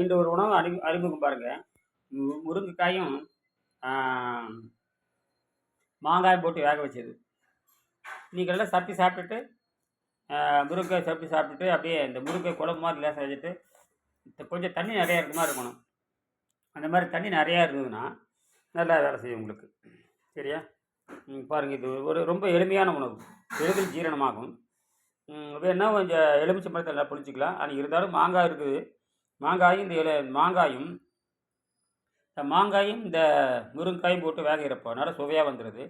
இந்த ஒரு உணவு அறிமு அறிமுகம் பாருங்க. முருங்கைக்காயும் மாங்காய் போட்டு வேக வச்சது. நீங்கள் எல்லாம் சப்பி சாப்பிட்டுட்டு முருங்கை முருங்கைக்காய் சப்பி சாப்பிட்டுட்டு அப்படியே இந்த முருங்கை குழம்பு மாதிரி லேசாக வச்சுட்டு கொஞ்சம் தண்ணி நிறையா இருக்க மாதிரி இருக்கணும். அந்த மாதிரி தண்ணி நிறையா இருந்ததுன்னா நல்லா வேலை செய்யும் உங்களுக்கு. சரியா? பாருங்கள் இது ஒரு ரொம்ப எளிமையான உணவு. எளிதில் ஜீரணமாகும். வேணால் கொஞ்சம் எலுமிச்சை மரத்தில் நல்லா புளிச்சிக்கலாம். ஆனால் இருந்தாலும் மாங்காய் இருக்குது. மாங்காயும் இந்த இலை மாங்காயும் இந்த மாங்காயும் இந்த முருங்காயும் போட்டு வேகிறப்போ நல்லா சுவையாக வந்துடுது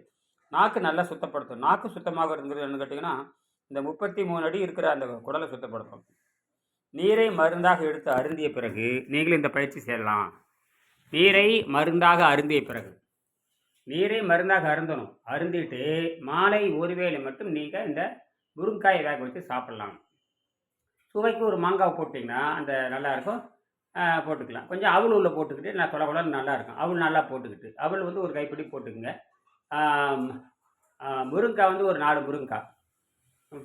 நாக்கு நல்லா சுத்தப்படுத்தும். நாக்கு சுத்தமாகிறதுங்கிறது என்னன்னு கேட்டிங்கன்னா இந்த முப்பத்தி மூணு அடி இருக்கிற அந்த குடலை சுத்தப்படுத்தும். நீரை மருந்தாக எடுத்து அருந்திய பிறகு நீங்களும் இந்த பயிற்சி செய்யலாம். நீரை மருந்தாக அருந்திய பிறகு. நீரை மருந்தாக அருந்தணும். அருந்திட்டு மாலை ஒருவேளை மட்டும் நீங்கள் இந்த முருங்காயை வேக வச்சு சாப்பிட்லாம். சுவைக்கு ஒரு மாங்காய் போட்டிங்கன்னா அந்த நல்லாயிருக்கும். போட்டுக்கலாம். கொஞ்சம் அவள் உள்ள போட்டுக்கிட்டு நான் தொலை குழம்பு நல்லாயிருக்கும். அவள் நல்லா போட்டுக்கிட்டு. அவள் வந்து ஒரு கைப்பிடி போட்டுக்குங்க. முருங்கக்காய் முருங்காய் வந்து ஒரு நாலு முருங்காய்.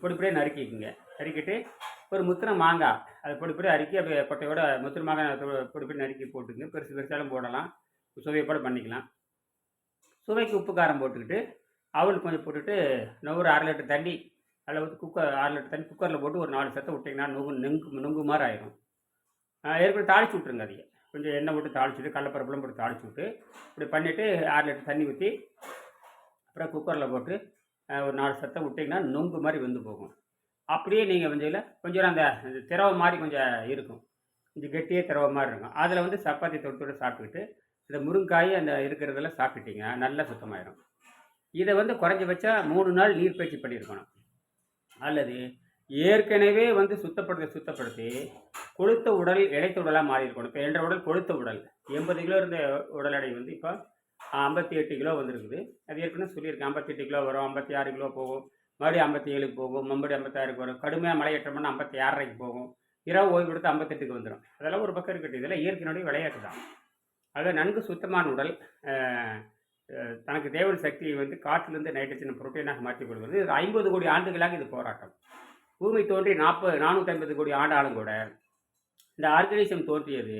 பொடி நறுக்கிக்குங்க. நறுக்கிட்டு ஒரு முத்தின மாங்காய். அதை பொடி அறுக்கி அப்படியே கொட்டையோட முத்தின மாங்காய் தொ- நறுக்கி போட்டுங்க பெருசு பெருசாலும் போடலாம். சுவையோட பண்ணிக்கலாம். சுவைக்கு உப்பு காரம் போட்டுக்கிட்டு அவள் கொஞ்சம் போட்டுட்டு இன்னும் ஒரு அரை லிட்டர் தண்ணி அதில் வந்து குக்கர் ஆறு லிட்டர் தண்ணி குக்கரில் போட்டு ஒரு நாலு சத்தம் விட்டிங்கன்னா நுங்கு நெங்கு நுங்கு மாதிரி ஆயிரும் ஏற்கனவே தாளிச்சு விட்ருங்க அதையே. கொஞ்சம் எண்ணெய் போட்டு தாளிச்சுட்டு கடலப்பரப்புலாம் போட்டு தாளிச்சு விட்டு இப்படி பண்ணிவிட்டு ஆறு லிட்டர் தண்ணி ஊற்றி அப்புறம் குக்கரில் போட்டு ஒரு நாலு சத்தம் விட்டிங்கன்னா நொங்கு மாதிரி வெந்து போகும். அப்படியே நீங்கள் வந்து இதில் கொஞ்சம் அந்த அந்த திரவ மாதிரி கொஞ்சம் இருக்கும். கொஞ்சம் கெட்டியே திரவ மாதிரி இருக்கும். அதில் வந்து சப்பாத்தி தொட்டு தொட்டு சாப்பிட்டுக்கிட்டு இந்த முருங்காய் அந்த இருக்கிறதெல்லாம் சாப்பிட்டுட்டீங்க நல்லா சுத்தமாயிடும் இதை வந்து குறைஞ்சபட்சம் மூணு நாள் நீர் பயிற்சி பண்ணியிருக்கணும். அல்லது ஏற்கனவே வந்து சுத்தப்படுத்தி சுத்தப்படுத்தி கொழுத்த உடல் இடைத்த உடலாக மாறி இருக்கணும். இப்போ என்ற உடல் கொழுத்த உடல். எண்பது கிலோ இருந்த உடல் எடை வந்து இப்போ ஐம்பத்தி எட்டு கிலோ வந்திருக்குது. அது ஏற்கனவே சொல்லியிருக்கேன் ஐம்பத்தி எட்டு கிலோ வரும் ஐம்பத்தி ஆறு கிலோ போகும். மறுபடியும் ஐம்பத்தி ஏழுக்கு போகும் மறுபடியும் ஐம்பத்தாறுக்கு வரும். கடுமையாக மலையேற்றம்னா ஐம்பத்தி ஆறரைக்கு போகும். இரவு ஓய்வு கொடுத்து ஐம்பத்தெட்டுக்கு வந்துடும் அதெல்லாம் ஒரு பக்கம் இருக்கட்டும். இதெல்லாம் இயற்கையினுடைய விளையாட்டு தான். ஆக நன்கு சுத்தமான உடல் தனக்கு தேவையான சக்தியை வந்து காற்றிலிருந்து நைட்ரஜன் புரோட்டீனாக மாற்றிக் கொள்வது இது ஐம்பது கோடி ஆண்டுகளாக இது போராட்டம். பூமி தோன்றி நாற்பது நானூற்றி ஐம்பது கோடி ஆண்டாலும் கூட இந்த ஆர்கனைசம் தோன்றியது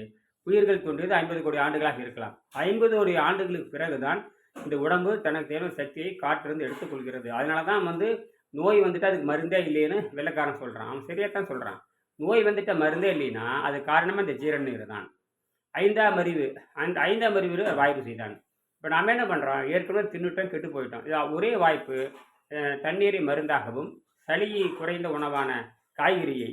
உயிர்கள் தோன்றியது ஐம்பது கோடி ஆண்டுகளாக இருக்கலாம். ஐம்பது கோடி ஆண்டுகளுக்கு பிறகுதான் இந்த உடம்பு தனக்கு தேவையான சக்தியை காற்றிலிருந்து எடுத்துக்கொள்கிறது. அதனால தான் வந்து நோய் வந்துட்டு அதுக்கு மருந்தே இல்லைன்னு வெள்ளைக்காரன் சொல்கிறான் அவன் சரியாக தான் சொல்கிறான் நோய் வந்துட்ட மருந்தே இல்லைன்னா அது காரணமாக இந்த ஜீரணிகள் தான். ஐந்தாம் அறிவு அந்த ஐந்தாம் அறிவு வாய்ப்பு செய்தான். இப்போ நாம் என்ன பண்ணுறோம் ஏற்கனவே தின்னுட்டோம் கெட்டு போயிட்டோம். இது ஒரே வாய்ப்பு தண்ணீரை மருந்தாகவும் சளி குறைந்த உணவான காய்கறியை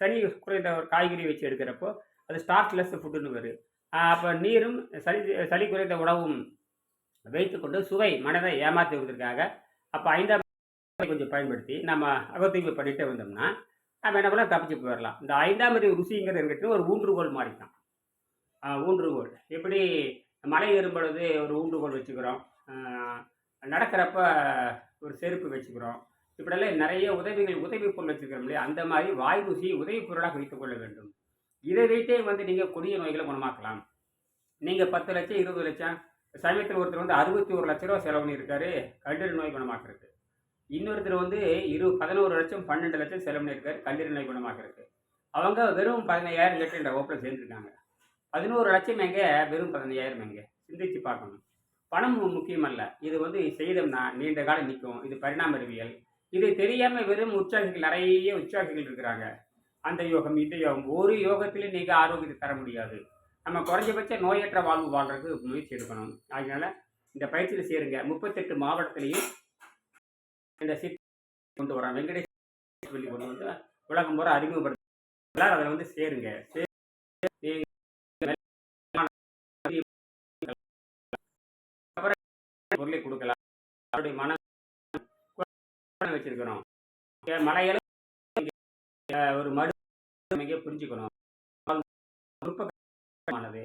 சளி குறைந்த ஒரு காய்கறி வச்சு எடுக்கிறப்போ அது ஸ்டார்ச்லெஸ் ஃபுட்டுன்னு வரும் அப்போ நீரும் சளி சளி குறைந்த உணவும் வைத்துக்கொண்டு சுவை மனதை ஏமாற்றுவதற்காக அப்போ ஐந்தாம் கொஞ்சம் பயன்படுத்தி நம்ம அகத்தூய்மை பண்ணிகிட்டே வந்தோம்னா நம்ம என்ன பண்ணலாம்? தப்பிச்சு போயிடலாம். இந்த ஐந்தாம் அறிவு ருசிங்கிறது என்கிட்ட ஒரு ஊன்றுகோல் மாதிரி தான் ஊன்றுகோல். எப்படி மலை ஏறும் பொழுது ஒரு ஊன்றுகோல் வச்சுக்கிறோம். நடக்கிறப்ப ஒரு செருப்பு வச்சுக்கிறோம். இப்படியெல்லாம் நிறைய உதவிகள் உதவி பொருள் வச்சுக்கிறோம் இல்லையா? அந்த மாதிரி வாய் ருசி உதவி பொருளாக வைத்துக் கொள்ள வேண்டும். இதை வைத்தே வந்து நீங்கள் கொடிய நோய்களை குணமாக்கலாம். நீங்கள் பத்து லட்சம் இருபது லட்சம் சமயத்தில் ஒருத்தர் வந்து அறுபத்தி ஒரு லட்ச ரூபா செலவு பண்ணியிருக்காரு. கல்லீரல் நோய் குணமாக்குறதுக்கு. இன்னொருத்தர் வந்து இரு பதினோரு லட்சம் பன்னெண்டு லட்சம் செலவு பண்ணியிருக்காரு. கல்லீரல் நோய் குணமாக்குறதுக்கு. அவங்க வெறும் பதினையாயிரம் லிட்டர் என்ற ஓப்பில் சேர்ந்துருக்காங்க. பதினோரு லட்சம் எங்க வெறும் பதினஞ்சாயிரம் எங்க சிந்திச்சு பார்க்கணும். பணம் முக்கியமல்ல. இது வந்து செய்தோம்னா நீண்ட காலம் நிற்கும். இது பரிணாம அறிவியல் இது தெரியாம வெறும் உற்சாகிகள் நிறைய உற்சாகிகள் இருக்கிறாங்க. அந்த யோகம் இந்த யோகம் ஒரு யோகத்திலையும் நீங்க ஆரோக்கியத்தை தர முடியாது. நம்ம குறைஞ்சபட்ச நோயற்ற வாழ்வு வாழ்றதுக்கு முயற்சி எடுக்கணும். அதனால இந்த பயிற்சியில் சேருங்க. முப்பத்தெட்டு மாவட்டத்திலையும் இந்த சிட் கொண்டு வரோம் வெங்கடேஷ் சொல்லி கொண்டு வந்து உலகம் பூரா அறிமுகப்படுத்த எல்லாரும் அதில் வந்து சேருங்க. பொருளை கொடுக்கலாம். அவருடைய மன வச்சிருக்கிறோம். மலையில ஒரு மடு புரிஞ்சுக்கணும் நுட்பமானது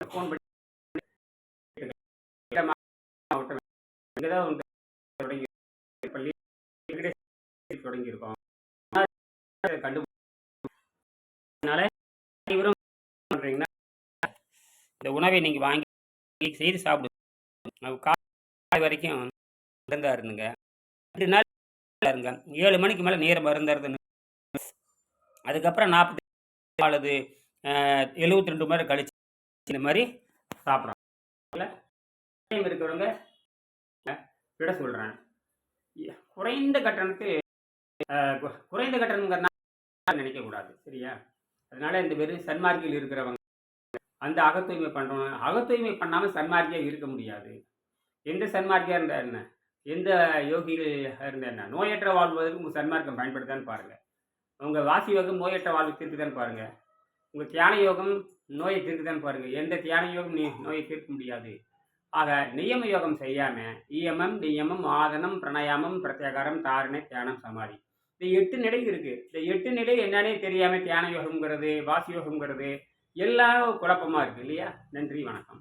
ஃபோன் பண்ணி தொடங்கி பள்ளி தொடங்கி இருக்கோம் கண்டு அதனால இவரும் இந்த உணவை நீங்கள் வாங்கி செய்து சாப்பிடுங்க. காலை வரைக்கும் இருந்தா இருந்துங்க ரெண்டு நாள் இருங்க ஏழு மணிக்கு மேலே நேரம் மருந்துறது அதுக்கப்புறம் நாற்பத்தி அல்லது எழுபத்தி ரெண்டு மணி கழிச்சு இந்த மாதிரி சாப்பிட்றோம் இருக்கிறவங்க விட சொல்கிறேன் குறைந்த கட்டணத்தில் குறைந்த கட்டணங்கிறனால நினைக்கக்கூடாது சரியா? அதனால இந்த வெறும் சன்மார்க்கில் இருக்கிறவங்க அந்த அகத்தூய்மை பண்ணுறோம் அகத்தூய்மை பண்ணாமல் சன்மார்க்கியாக இருக்க முடியாது. எந்த சன்மார்க்கியாக இருந்தால் என்ன? எந்த யோகிகள் இருந்தால் என்ன? நோயற்ற வாழ்வதற்கு உங்கள் சன்மார்க்கம் பயன்படுத்தான்னு பாருங்கள் உங்கள் வாசி யோகம் நோயற்ற வாழ்வு தீர்க்குதான்னு பாருங்கள் உங்கள் தியான யோகம் நோயை தீர்க்குதான்னு பாருங்கள் எந்த தியான யோகம் நீ நோயை தீர்க்க முடியாது. ஆக நியம யோகம் செய்யாமல் இயமம் நியமம் ஆதனம் பிரணயாமம் பிரத்யாகாரம் தாரணை தியானம் சமாதி. இந்த எட்டு நிலை இருக்குது இந்த எட்டு நிலை என்னன்னே தெரியாமல் தியான யோகம்ங்கிறது வாசி யோகம்ங்கிறது எல்லாம் குழப்பமாக இருக்குது இல்லையா? நன்றி வணக்கம்.